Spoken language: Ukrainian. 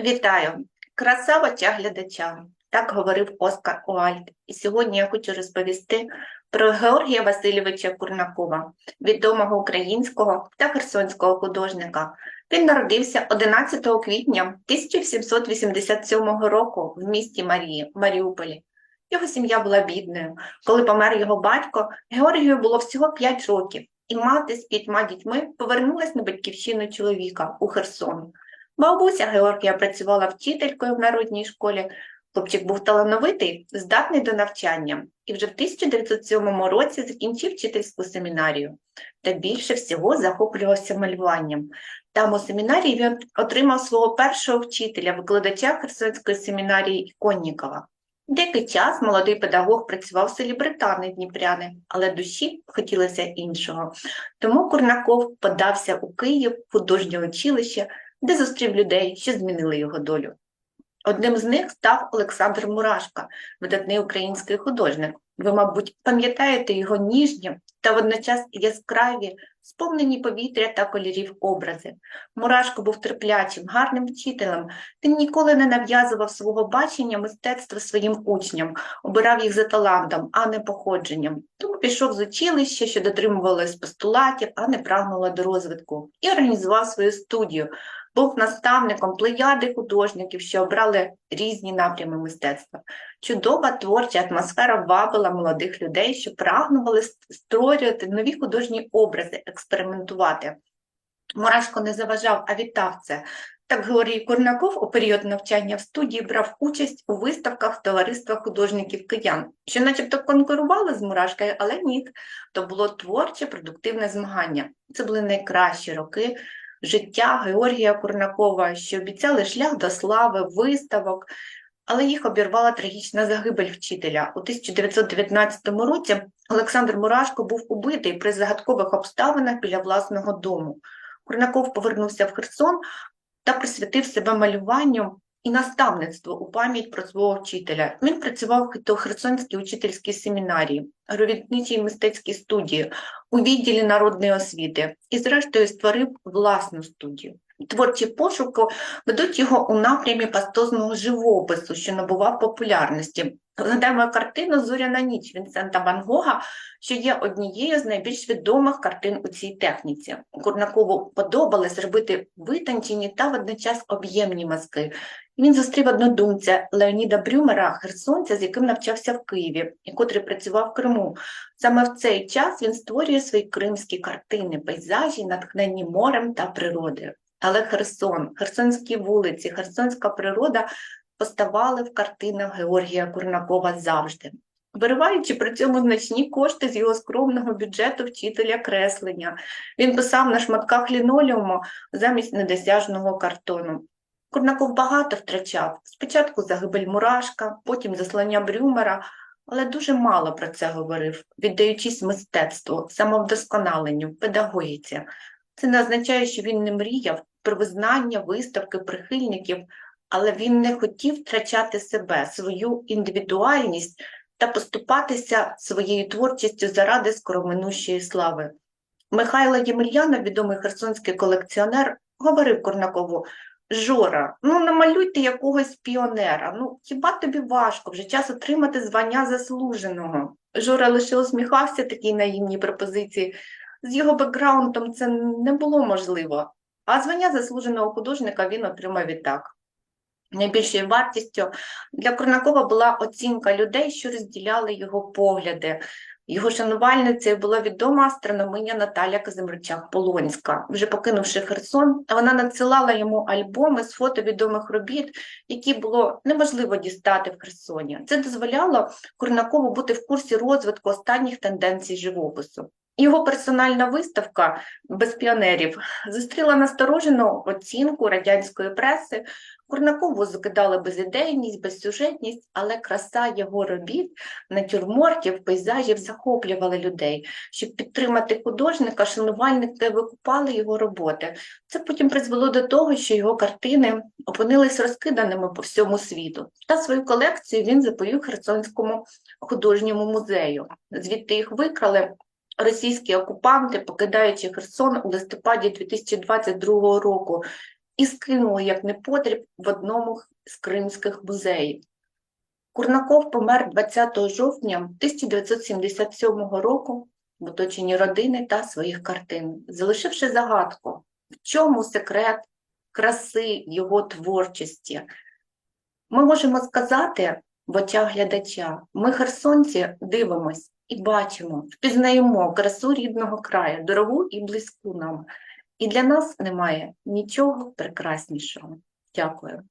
Вітаю! Краса в очах глядача. Так говорив Оскар Уальд. І сьогодні я хочу розповісти про Георгія Васильовича Курнакова, відомого українського та херсонського художника. Він народився 11 квітня 1787 року в місті Марії, Маріуполі. Його сім'я була бідною. Коли помер його батько, Георгію було всього 5 років, і мати з п'ятьма дітьми повернулась на батьківщину чоловіка у Херсон. Бабуся Георгія працювала вчителькою в народній школі. Хлопчик був талановитий, здатний до навчання, і вже в 1907 році закінчив вчительську семінарію та більше всього захоплювався малюванням. Там у семінарії він отримав свого першого вчителя, викладача Херсонської семінарії Іконнікова. Деякий час молодий педагог працював в селі Британи Дніпряни, але душі хотілося іншого. Тому Курнаков подався у Київ художнє училище, де зустрів людей, що змінили його долю. Одним з них став Олександр Мурашка, видатний український художник. Ви, мабуть, пам'ятаєте його ніжні та водночас яскраві, сповнені повітря та кольорів образи. Мурашко був терплячим, гарним вчителем. Він ніколи не нав'язував свого бачення мистецтва своїм учням, обирав їх за талантом, а не походженням. Тому пішов з училища, що дотримувалось постулатів, а не прагнуло до розвитку, і організував свою студію був наставником плеяди художників, що обрали різні напрями мистецтва. Чудова творча атмосфера вабила молодих людей, що прагнували створювати нові художні образи, експериментувати. Мурашко не заважав, а вітав це. Так Георгій Курнаков у період навчання в студії брав участь у виставках товариства художників киян, що начебто конкурували з Мурашкою, але ні, то було творче, продуктивне змагання. Це були найкращі роки життя Георгія Курнакова, що обіцяли шлях до слави, виставок, але їх обірвала трагічна загибель вчителя. У 1919 році Олександр Мурашко був убитий при загадкових обставинах біля власного дому. Курнаков повернувся в Херсон та присвятив себе малюванню і наставництво у пам'ять про свого вчителя. Він працював у Херсонській учительській семінарії, робітничій мистецькій студії, у відділі народної освіти і, зрештою, створив власну студію. Творчі пошуки ведуть його у напрямі пастозного живопису, що набував популярності. Згадаємо картину Зоряна ніч Вінсента Ван Гога, що є однією з найбільш відомих картин у цій техніці. Курнакову подобалось робити витончені та водночас об'ємні мазки. Він зустрів однодумця Леоніда Брюмера, херсонця, з яким навчався в Києві, і котрий працював в Криму. Саме в цей час він створює свої кримські картини, пейзажі, натхнені морем та природою. Але Херсон, Херсонські вулиці, Херсонська природа поставали в картинах Георгія Курнакова завжди, вириваючи при цьому значні кошти з його скромного бюджету вчителя креслення. Він писав на шматках лінолеуму замість недосяжного картону. Курнаков багато втрачав. Спочатку загибель Мурашка, потім заслання Брюмера, але дуже мало про це говорив, віддаючись мистецтву, самовдосконаленню, педагогіці. Це не означає, що він не мріяв про визнання, виставки, прихильників, але він не хотів втрачати себе, свою індивідуальність та поступатися своєю творчістю заради скороминущої слави. Михайло Ємельянов, відомий херсонський колекціонер, говорив Корнакову, Жора, ну намалюйте якогось піонера. Ну хіба тобі важко вже час отримати звання заслуженого? Жора лише усміхався такій наївній пропозиції. З його бекграундом це не було можливо, а звання заслуженого художника він отримав відтак. Найбільшою вартістю для Корнакова була оцінка людей, що розділяли його погляди. Його шанувальницею була відома астрономиня Наталя Казимирчак Полонська. Вже покинувши Херсон, вона надсилала йому альбоми з фото відомих робіт, які було неможливо дістати в Херсоні. Це дозволяло Курнакову бути в курсі розвитку останніх тенденцій живопису. Його персональна виставка без піонерів зустріла насторожену оцінку радянської преси. Курнакову закидали безідейність, безсюжетність, але краса його робіт, натюрмортів, пейзажів захоплювали людей. Щоб підтримати художника, шанувальники викупали його роботи. Це потім призвело до того, що його картини опинились розкиданими по всьому світу. Та свою колекцію він заповів Херсонському художньому музею. Звідти їх викрали російські окупанти, покидаючи Херсон у листопаді 2022 року. і скинули як непотріб в одному з кримських музеїв. Курнаков помер 20 жовтня 1977 року в оточенні родини та своїх картин, залишивши загадку, в чому секрет краси його творчості. Ми можемо сказати в очах глядача, ми, херсонці, дивимось і бачимо, впізнаємо красу рідного краю, дорогу і близьку нам. І для нас немає нічого прекраснішого. Дякую.